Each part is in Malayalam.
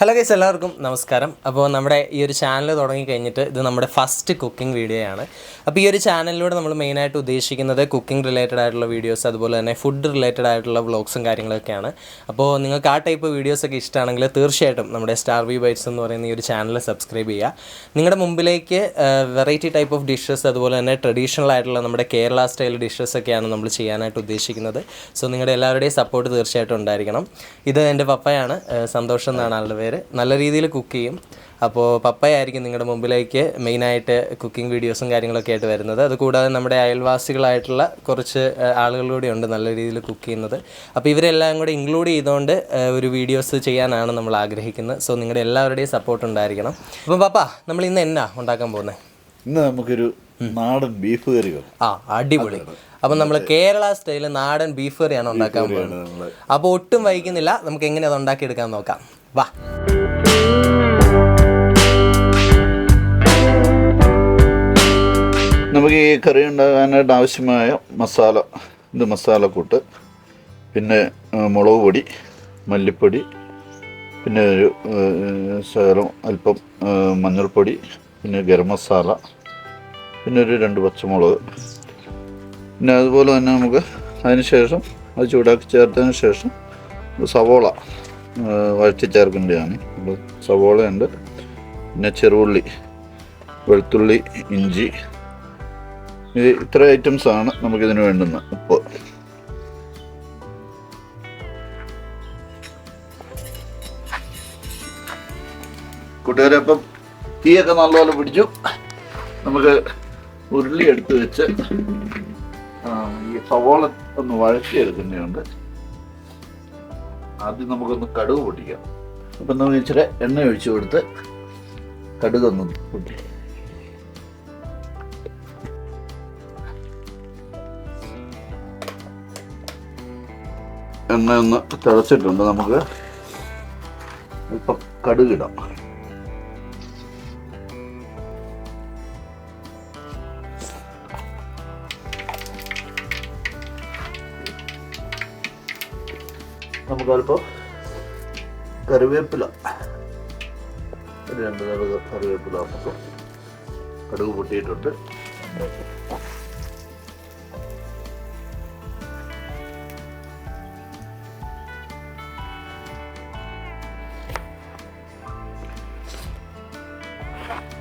ഹലോ ഗൈസ് എല്ലാവർക്കും നമസ്കാരം. അപ്പോൾ നമ്മുടെ ഈ ഒരു ചാനൽ തുടങ്ങി കഴിഞ്ഞിട്ട് ഇത് നമ്മുടെ ഫസ്റ്റ് കുക്കിംഗ് വീഡിയോ ആണ്. അപ്പോൾ ഈ ഒരു ചാനലിലൂടെ നമ്മൾ മെയിനായിട്ട് ഉദ്ദേശിക്കുന്നത് കുക്കിംഗ് റിലേറ്റഡ് ആയിട്ടുള്ള വീഡിയോസ് അതുപോലെ തന്നെ ഫുഡ് റിലേറ്റഡ് ആയിട്ടുള്ള വ്ളോഗ്സും കാര്യങ്ങളൊക്കെയാണ്. അപ്പോൾ നിങ്ങൾക്ക് ആ ടൈപ്പ് വീഡിയോസൊക്കെ ഇഷ്ടമാണെങ്കിൽ തീർച്ചയായിട്ടും നമ്മുടെ സ്റ്റാർ വി ബൈറ്റ്സ് എന്ന് പറയുന്ന ഈ ഒരു ചാനൽ സബ്സ്ക്രൈബ് ചെയ്യുക. നിങ്ങളുടെ മുമ്പിലേക്ക് വെറൈറ്റി ടൈപ്പ് ഓഫ് ഡിഷസ് അതുപോലെ തന്നെ ട്രഡീഷണൽ ആയിട്ടുള്ള നമ്മുടെ കേരള സ്റ്റൈൽ ഡിഷസ് ഒക്കെയാണ് നമ്മൾ ചെയ്യാനായിട്ട് ഉദ്ദേശിക്കുന്നത്. സോ നിങ്ങളുടെ എല്ലാവരുടെയും സപ്പോർട്ട് തീർച്ചയായിട്ടും ഉണ്ടായിരിക്കണം. ഇത് എന്റെ പപ്പയാണ് സന്തോഷം എന്നാണ് ആളുടെ പേര് നല്ല രീതിയിൽ കുക്ക് ചെയ്യും. അപ്പോൾ പപ്പയായിരിക്കും നിങ്ങളുടെ മുമ്പിലേക്ക് മെയിനായിട്ട് കുക്കിംഗ് വീഡിയോസും കാര്യങ്ങളൊക്കെ ആയിട്ട് വരുന്നത്. അതുകൂടാതെ നമ്മുടെ അയൽവാസികളായിട്ടുള്ള കുറച്ച് ആളുകൾ കൂടി ഉണ്ട് നല്ല രീതിയിൽ കുക്ക് ചെയ്യുന്നത്. അപ്പോൾ ഇവരെല്ലാം കൂടെ ഇൻക്ലൂഡ് ചെയ്തുകൊണ്ട് ഒരു വീഡിയോസ് ചെയ്യാനാണ് നമ്മൾ ആഗ്രഹിക്കുന്നത്. സോ നിങ്ങളുടെ എല്ലാവരുടെയും സപ്പോർട്ട് ഉണ്ടായിരിക്കണം. അപ്പോൾ പപ്പ നമ്മൾ ഇന്ന് എന്നാ ഉണ്ടാക്കാൻ പോകുന്നത് ഇന്ന് നമുക്കൊരു നാടൻ ബീഫ് കറി ആ അടിപൊളി. അപ്പം നമ്മൾ കേരള സ്റ്റൈലിൽ നാടൻ ബീഫ് കറിയാണ് ഉണ്ടാക്കാൻ പോകുന്നത് അപ്പോൾ ഒട്ടും വൈകുന്നില്ല. നമുക്ക് എങ്ങനെ അത് ഉണ്ടാക്കിയെടുക്കാൻ നോക്കാം. വാ. നമുക്ക് ഈ കറി ഉണ്ടാകാനായിട്ട് ആവശ്യമായ മസാല ഇത് മസാലക്കൂട്ട് പിന്നെ മുളക് പൊടി മല്ലിപ്പൊടി പിന്നെ ഒരു ശകലം അല്പം മഞ്ഞൾപ്പൊടി പിന്നെ ഗരം മസാല പിന്നെ ഒരു രണ്ട് പച്ചമുളക്. പിന്നെ അതുപോലെ തന്നെ നമുക്ക് അതിന് ശേഷം അത് ചൂടാക്കി ചേർത്തതിന് ശേഷം സവോള വഴറ്റി ചേർക്കേണ്ടതാണ്. അപ്പോൾ സവോളയുണ്ട് പിന്നെ ചെറുള്ളി വെളുത്തുള്ളി ഇഞ്ചി ഇത് ഇത്ര ഐറ്റംസ് ആണ് നമുക്കിതിന് വേണ്ടുന്ന ഉപ്പ് കൂട്ടുകാരെ അപ്പം തീയൊക്കെ നല്ലപോലെ പിടിച്ചു. നമുക്ക് ഉരുളി എടുത്ത് വെച്ച് ഈ സവോള ഒന്ന് വഴറ്റിയെടുക്കുന്നുണ്ട് ആദ്യം നമുക്കൊന്ന് കടുക് പൊട്ടിക്കാം. അപ്പം നമ്മൾ ഇച്ചിരി എണ്ണ ഒഴിച്ചു കൊടുത്ത് കടുകൊന്ന് പൊട്ടി എണ്ണ ഒന്ന് തിളച്ചിട്ടുണ്ട്. നമുക്ക് ഇപ്പം കടുകിടാം. നമുക്ക് അല്പം കറിവേപ്പില രണ്ട് കറിവേപ്പില നമുക്ക് കടുക് പൊട്ടിയിട്ടുണ്ട്.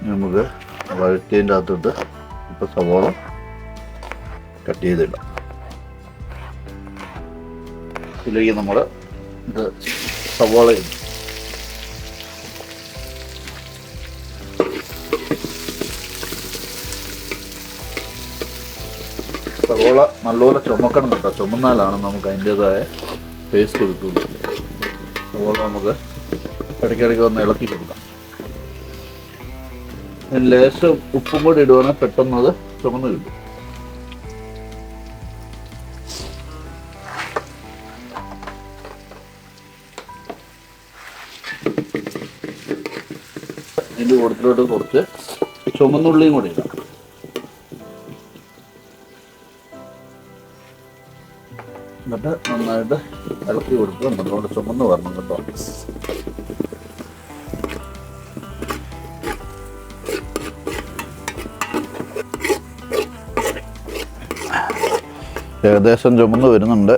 നമുക്ക് വഴറ്റേന്റെ അകത്തോട്ട് ഇപ്പം സവോള കട്ട് ചെയ്തിടാം. ഇതിലേക്ക് നമ്മൾ ഇത് സവോള സവോള നല്ലപോലെ ചുമക്കണം കേട്ടോ. ചുമന്നാലാണ് നമുക്ക് അതിന്റെതായ ടേസ്റ്റ് കിട്ടുള്ളൂ സവോള നമുക്ക് ഇടയ്ക്കിടയ്ക്ക് ഒന്ന് ഇളക്കി കൊടുക്കാം. ലേശം ഉപ്പും കൂടി ഇടുവാണെങ്കിൽ പെട്ടെന്ന് അത് ചുമന്ന് കിട്ടും. അതിന്റെ കൂടുതലോട്ട് കുറച്ച് ചുമന്നുള്ളിയും കൂടി ഇടാം. എന്നിട്ട് നന്നായിട്ട് ഇളക്കി കൊടുത്ത് നമ്മളോട് ചുമന്ന് വരണം കേട്ടോ. ഏകദേശം ചുമന്ന് വരുന്നുണ്ട്.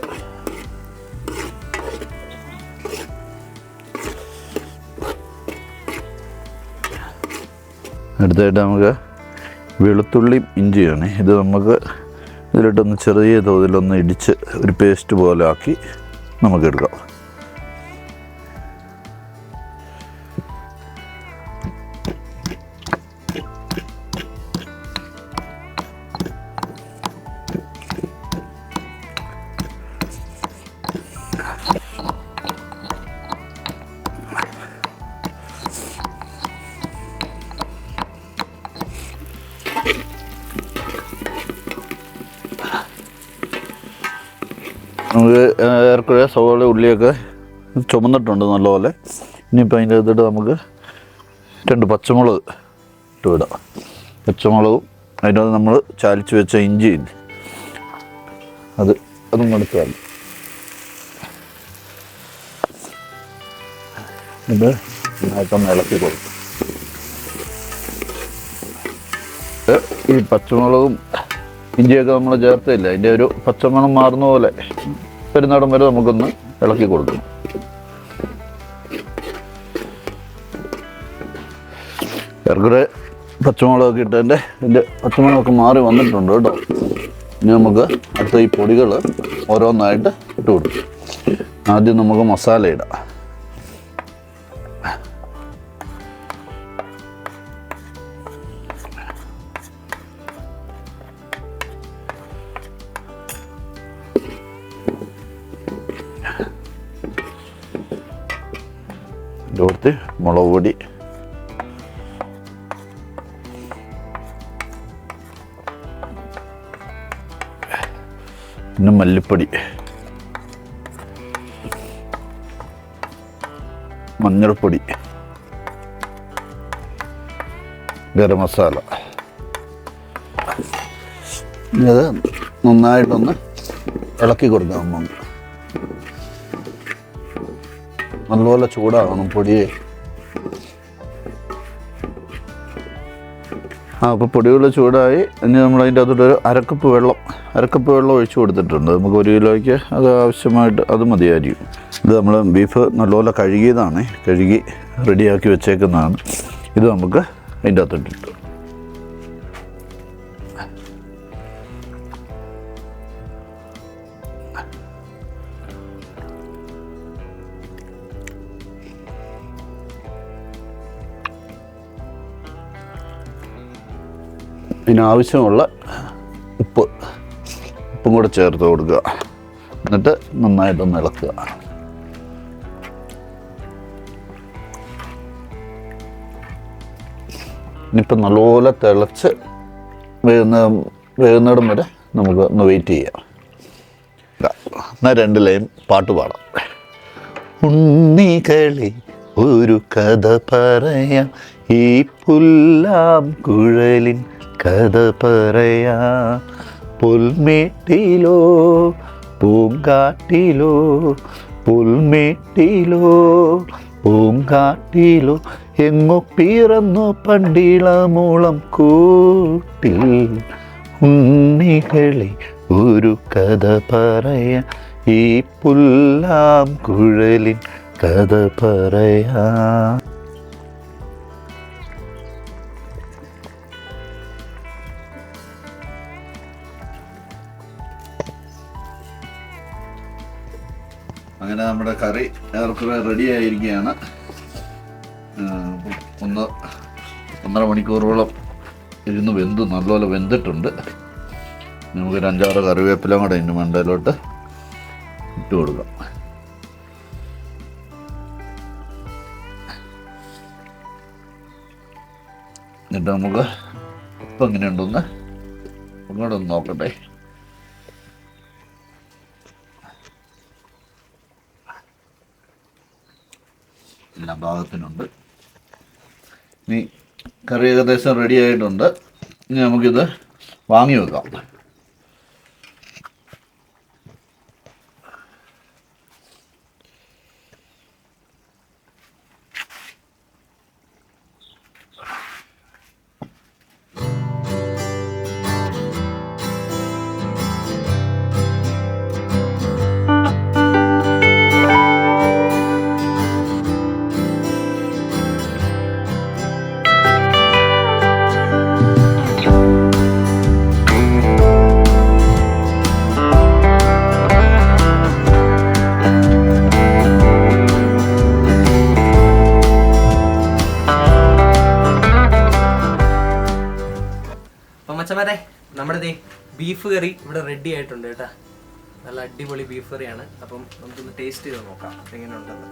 അടുത്തായിട്ട് നമുക്ക് വെളുത്തുള്ളിയും ഇഞ്ചിയാണ് ഇത് നമുക്ക് ഇതിലിട്ടൊന്ന് ചെറിയ തോതിലൊന്ന് ഇടിച്ച് ഒരു പേസ്റ്റ് പോലെ ആക്കി നമുക്ക് നമുക്ക് സവാള സവോള ഉള്ളിയൊക്കെ ചുമന്നിട്ടുണ്ട് നല്ലപോലെ. ഇനിയിപ്പോൾ അതിന്റെ അകത്തിട്ട് നമുക്ക് രണ്ട് പച്ചമുളക് ഇട്ട് വിടാം പച്ചമുളകും അതിന്റെ അകത്ത് നമ്മൾ ചാലിച്ച് വെച്ച ഇഞ്ചി? അത് അതും നന്നായിട്ടൊന്ന് ഇളക്കി കൊടുക്കും. ഈ പച്ചമുളകും ഇഞ്ചിയൊക്കെ നമ്മൾ ചേർത്തില്ല അതിന്റെ ഒരു പച്ചമണം മാറുന്ന പോലെ പെരുന്നാടം വരെ നമുക്കൊന്ന് ഇളക്കി കൊടുക്കണം. ഏറെക്കുറെ പച്ചമുളകൊക്കെ ഇട്ടതിന്റെ ഇതിന്റെ പച്ചമുളകൊക്കെ മാറി വന്നിട്ടുണ്ട് കേട്ടോ. ഇനി നമുക്ക് അടുത്ത ഈ പൊടികൾ ഓരോന്നായിട്ട് ഇട്ട് കൊടുക്കും. ആദ്യം നമുക്ക് മസാല ഇടാം. കൊടുത്ത് മുളക് പൊടി. പിന്നെ മല്ലിപ്പൊടി. മഞ്ഞൾപ്പൊടി. ഗരം മസാല. ഇത് നന്നായിട്ടൊന്ന് ഇളക്കി കൊടുക്കാം നമുക്ക്. നല്ലപോലെ ചൂടാകണം പൊടിയെ. ആ അപ്പോൾ പൊടികൾ ചൂടായി. ഇനി നമ്മൾ അതിന്റെ അകത്തോട്ട് അരക്കപ്പ് വെള്ളം അരക്കപ്പ് വെള്ളം ഒഴിച്ചു കൊടുത്തിട്ടുണ്ട്. നമുക്ക് ഒരു കിലോയ്ക്ക് അത് ആവശ്യമായിട്ട് അത് മതിയായിരിക്കും. ഇത് നമ്മൾ ബീഫ് നല്ലപോലെ കഴുകിയതാണ്. കഴുകി റെഡിയാക്കി വെച്ചേക്കുന്നതാണ്. ഇത് നമുക്ക് അതിന്റെ അകത്തോട്ടിട്ടു ഇതിനാവശ്യമുള്ള ഉപ്പ് ഉപ്പും കൂടെ ചേർത്ത് കൊടുക്കുക. എന്നിട്ട് നന്നായിട്ടൊന്ന് ഇളക്കുക. ഇനിയിപ്പം നല്ലപോലെ തിളച്ച് വേകുന്ന വേകുന്നിടം വരെ നമുക്ക് ഒന്ന് വെയിറ്റ് ചെയ്യാം. എന്നാൽ രണ്ട് ലൈൻ പാട്ട് പാടാം. ഉണ്ണികളെ ഒരു കഥ പറയാം. ഈ പുല്ലാം കുഴലിൻ കഥ പറയാ. പുൽമേട്ടിലോ പൂങ്കാട്ടിലോ പുൽമേട്ടിലോ പൂങ്കാട്ടിലോ എങ്ങോ പിറന്നു പണ്ടിളമൂളം കൂട്ടിൽ ഉണ്ണികളെ ഒരു കഥ പറയാ. ഈ പുല്ലാം കുഴലിൻ കഥ പറയാ. നമ്മുടെ കറി ഏറെക്കുറെ റെഡി ആയിരിക്കുകയാണ്. ഒന്ന് ഒന്നര മണിക്കൂറോളം ഇരുന്ന് വെന്ത് നല്ലപോലെ വെന്തിട്ടുണ്ട്. നമുക്കൊരു അഞ്ചാറ് കറിവേപ്പില കൂടെ ഇതിന്റെ മണ്ടയിലോട്ട് ഇട്ട് കൊടുക്കാം. എന്നിട്ട് നമുക്ക് ഇപ്പം എങ്ങനെയുണ്ടെന്ന് ഒന്ന് നോക്കട്ടെ. എല്ലാ ഭാഗത്തിനുണ്ട്. ഇനി കറി ഏകദേശം റെഡി ആയിട്ടുണ്ട്. ഇനി നമുക്കിത് വാങ്ങി വെക്കാം. മച്ചമാരെ നമ്മുടെ ദേ ബീഫ് കറി ഇവിടെ റെഡി ആയിട്ടുണ്ട് കേട്ടോ. നല്ല അടിപൊളി ബീഫ് കറിയാണ് അപ്പം നമുക്കൊന്ന് ടേസ്റ്റ് ചെയ്ത് നോക്കാം എങ്ങനെ ഉണ്ടെന്ന്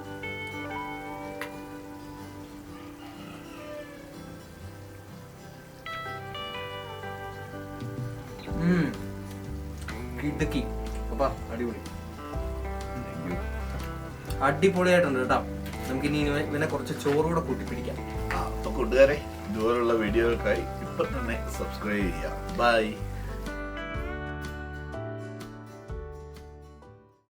കിടുക്കി അപ്പാ അടിപൊളി. അടിപൊളിയായിട്ടുണ്ട് കേട്ടോ. നമുക്ക് ഇനി ഇവനെ കുറച്ച് ചോറ് കൂടെ പിടിക്കാം. കൂട്ടുകാരെ ഇതുപോലുള്ള വീഡിയോകൾക്കായി തന്നെ സബ്സ്ക്രൈബ് ചെയ്യുക. ബൈ